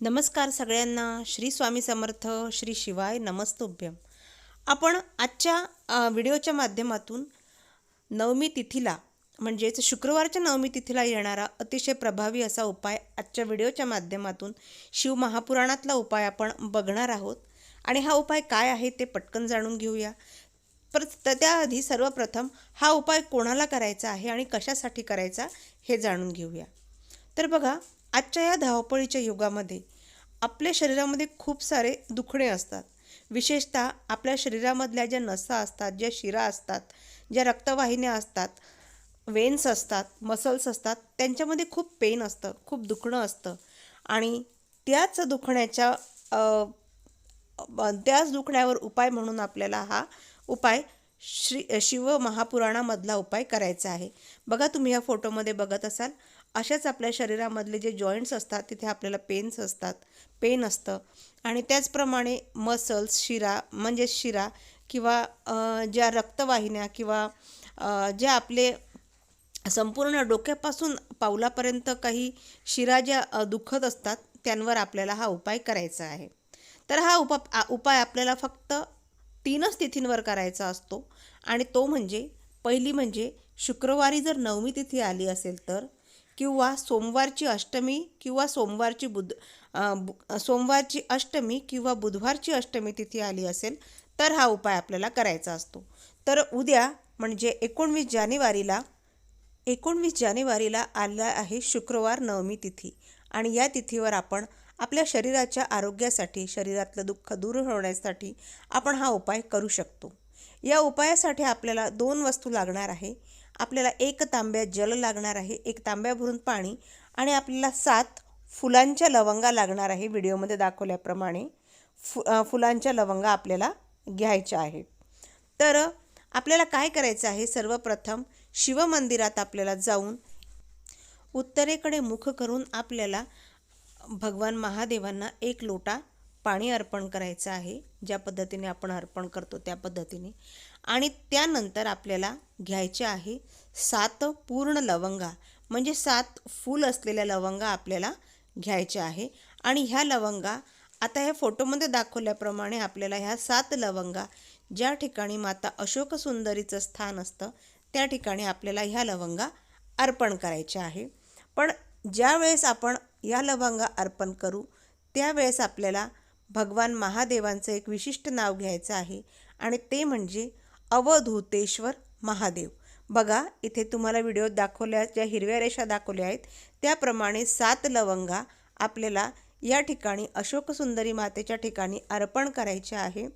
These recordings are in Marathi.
नमस्कार सगळ्यांना. श्री स्वामी समर्थ श्री शिवाय नमस्तोभ्यम. आपण आजच्या व्हिडिओच्या माध्यमातून नवमी तिथीला म्हणजेच शुक्रवारच्या नवमी तिथीला येणारा अतिशय प्रभावी असा उपाय आजच्या व्हिडिओच्या माध्यमातून शिव महापुराणातला उपाय आपण बघणार आहोत. आणि हा उपाय काय आहे ते पटकन जाणून घेऊया. पर त्याआधी सर्वप्रथम हा उपाय कोणाला करायचा आहे आणि कशासाठी करायचा हे जाणून घेऊया. तर बघा आजच्या या धावपळीच्या युगामध्ये आपल्या शरीरामध्ये खूप सारे दुखणे असतात. विशेषतः आपल्या शरीरामधल्या ज्या नसा असतात ज्या शिरा असतात ज्या रक्तवाहिन्या असतात वेन्स असतात मसल्स असतात त्यांच्यामध्ये खूप पेन असतं खूप दुखणं असतं. आणि त्याच दुखण्याच्या त्याच दुखण्यावर उपाय म्हणून आपल्याला हा उपाय श्री शिव महापुराणामधला उपाय करायचा आहे. बघा तुम्ही या फोटोमध्ये बघत असाल अशाच आपल्या शरीरामधले जे जॉईंट्स असतात तिथे आपल्याला पेन्स असतात पेन असतं. आणि त्याचप्रमाणे मसल्स शिरा म्हणजे शिरा किंवा ज्या रक्तवाहिन्या किंवा जे आपले संपूर्ण डोक्यापासून पावलापर्यंत काही शिरा ज्या दुखत असतात त्यांवर आपल्याला हा उपाय करायचा आहे. तर हा उपा उपाय आपल्याला फक्त तीनच तिथींवर करायचा असतो. आणि तो म्हणजे पहिली म्हणजे शुक्रवारी जर नवमी तिथी आली असेल तर किंवा सोमवारची अष्टमी किंवा सोमवारची बुध सोमवारची अष्टमी किंवा बुधवारची अष्टमी तिथी आली असेल तर हा उपाय आपल्याला करायचा असतो. तर उद्या म्हणजे एकोणवीस जानेवारीला एकोणवीस जानेवारीला आला आहे शुक्रवार नवमी तिथी. आणि या तिथीवर आपण आपल्या शरीराच्या आरोग्यासाठी शरीरातलं दुःख दूर होण्यासाठी आपण हा उपाय करू शकतो. या उपायासाठी आपल्याला दोन वस्तू लागणार आहे. आपल्याला एक तांब्या जल लागणार आहे एक तांब्या भरून पाणी आणि आपल्याला सात फुलांच्या लवंगा लागणार आहे. व्हिडिओमध्ये दाखवल्याप्रमाणे फु फुलांच्या लवंगा आपल्याला घ्यायच्या आहेत. तर आपल्याला काय करायचं आहे? सर्वप्रथम शिवमंदिरात आपल्याला जाऊन उत्तरेकडे मुख करून आपल्याला भगवान महादेवांना एक लोटा पाणी अर्पण करायचं आहे. ज्या पद्धतीने आपण अर्पण करतो त्या पद्धतीने. आणि त्यानंतर आपल्याला घ्यायच्या आहे. सात पूर्ण लवंगा म्हणजे सात फूल असलेल्या लवंगा आपल्याला घ्यायच्या आहे. आणि ह्या लवंगा आता ह्या फोटोमध्ये दाखवल्याप्रमाणे आपल्याला ह्या सात लवंगा ज्या ठिकाणी माता अशोक सुंदरीचं स्थान असतं त्या ठिकाणी आपल्याला ह्या लवंगा अर्पण करायच्या आहे. पण ज्या वेळेस आपण या लवंगा अर्पण करू त्यावेळेस आपल्याला भगवान महादेवांचं एक विशिष्ट नाव घ्यायचं आहे. आणि ते म्हणजे अवधूतेश्वर महादेव. बघा इथे तुम्हाला व्हिडिओत दाखवल्या ज्या हिरव्या रेषा दाखवल्या आहेत. त्याप्रमाणे सात लवंगा आपल्याला या ठिकाणी अशोकसुंदरी मातेच्या ठिकाणी अर्पण करायचे आहे.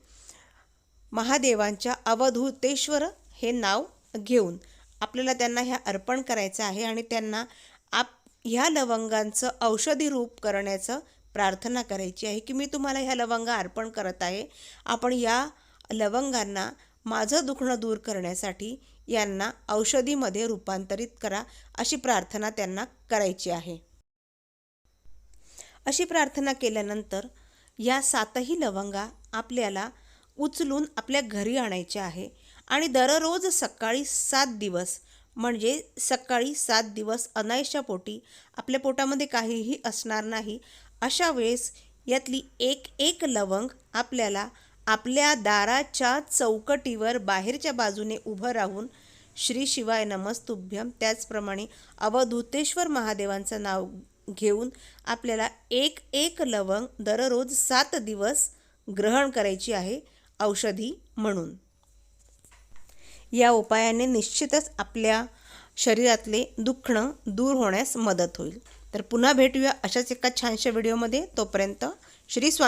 महादेवांच्या अवधूतेश्वर हे नाव घेऊन आपल्याला त्यांना ह्या अर्पण करायचं आहे आणि त्यांना आप ह्या लवंगांचं औषधी रूप करण्याचं प्रार्थना करायची आहे की मी तुम्हाला ह्या लवंगा अर्पण करत आहे. आपण या लवंगांना माझं दुखणं दूर करण्यासाठी यांना औषधीमध्ये रूपांतरित करा अशी प्रार्थना त्यांना करायची आहे. अशी प्रार्थना केल्यानंतर या सातही लवंगा आपल्याला उचलून आपल्या घरी आणायच्या आहे आणि दररोज सकाळी सात दिवस म्हणजे सकाळी सात दिवस अनायशा पोटी आपल्या पोटामध्ये काहीही असणार नाही अशा वेळेस यातली एक एक लवंग आपल्याला आपल्या दाराच्या चौकटीवर बाहेरच्या बाजूने उभं राहून श्री शिवाय नमस्तुभ्यम त्याचप्रमाणे अवधूतेश्वर महादेवांचं नाव घेऊन आपल्याला एक एक लवंग दररोज सात दिवस ग्रहण करायची आहे औषधी म्हणून. या उपायाने निश्चितच आपल्या शरीरातले दुखणं दूर होण्यास मदत होईल. तर पुन्हा भेटूया अशाच एका छानशा व्हिडिओमध्ये. तोपर्यंत श्री स्वामी